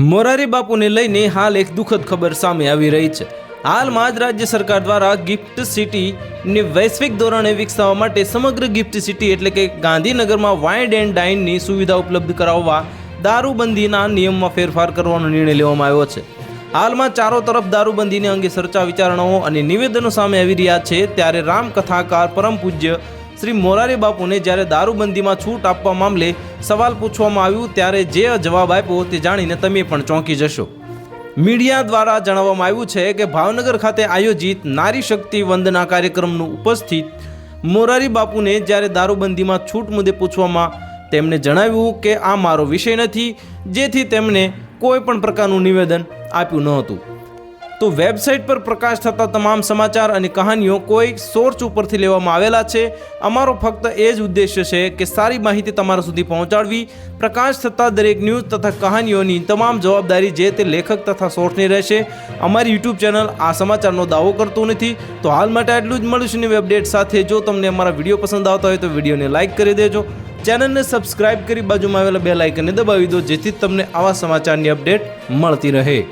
મોરારી બાપુને લઈને હાલ એક દુઃખદ ખબર સામે આવી રહી છે. હાલમાં જ રાજ્ય સરકાર દ્વારા ગિફ્ટ સિટીને વૈશ્વિક ધોરણે વિકસાવવા માટે સમગ્ર ગિફ્ટ સિટી એટલે કે ગાંધીનગરમાં વાઇન એન્ડ ડાઇનની સુવિધા ઉપલબ્ધ કરાવવા દારૂબંધીના નિયમમાં ફેરફાર કરવાનો નિર્ણય લેવામાં આવ્યો છે. હાલમાં ચારો તરફ દારૂબંધીને અંગે ચર્ચા વિચારણાઓ અને નિવેદનો સામે આવી રહ્યા છે, ત્યારે રામકથાકાર પરમ પૂજ્ય શ્રી મોરારી બાપુને જ્યારે દારૂબંધીમાં છૂટ આપવા મામલે સવાલ પૂછવામાં આવ્યું ત્યારે જે જવાબ આપ્યો તે જાણીને તમે પણ ચોંકી જશો. મીડિયા દ્વારા જણાવવામાં આવ્યું છે કે ભાવનગર ખાતે આયોજિત નારી શક્તિ વંદના કાર્યક્રમનું ઉપસ્થિત મોરારી બાપુને જ્યારે દારૂબંધીમાં છૂટ મુદ્દે પૂછવામાં તેમણે જણાવ્યું કે આ મારો વિષય નથી, જેથી તેમણે કોઈ પણ પ્રકારનું નિવેદન આપ્યું ન હતું. તો વેબસાઇટ પર પ્રકાશ થતા તમામ સમાચાર અને કહાનીઓ કોઈ સોર્સ ઉપરથી લેવામાં આવેલા છે. અમારો ફક્ત એ જ ઉદ્દેશ્ય છે કે સારી માહિતી તમારા સુધી પહોંચાડવી. પ્રકાશ થતા દરેક ન્યૂઝ તથા કહાનીઓની તમામ જવાબદારી જે તે લેખક તથા સોર્સની રહેશે. અમારી યુટ્યુબ ચેનલ આ સમાચારનો દાવો કરતું નથી. તો હાલ માટે આટલું જ મળીશું નવી અપડેટ સાથે. જો તમને અમારા વીડિયો પસંદ આવતા હોય તો વિડીયોને લાઇક કરી દેજો. ચેનલને સબસ્ક્રાઇબ કરી બાજુમાં આવેલા બે લાઇકનને દબાવી દો જેથી તમને આવા સમાચારની અપડેટ મળતી રહે.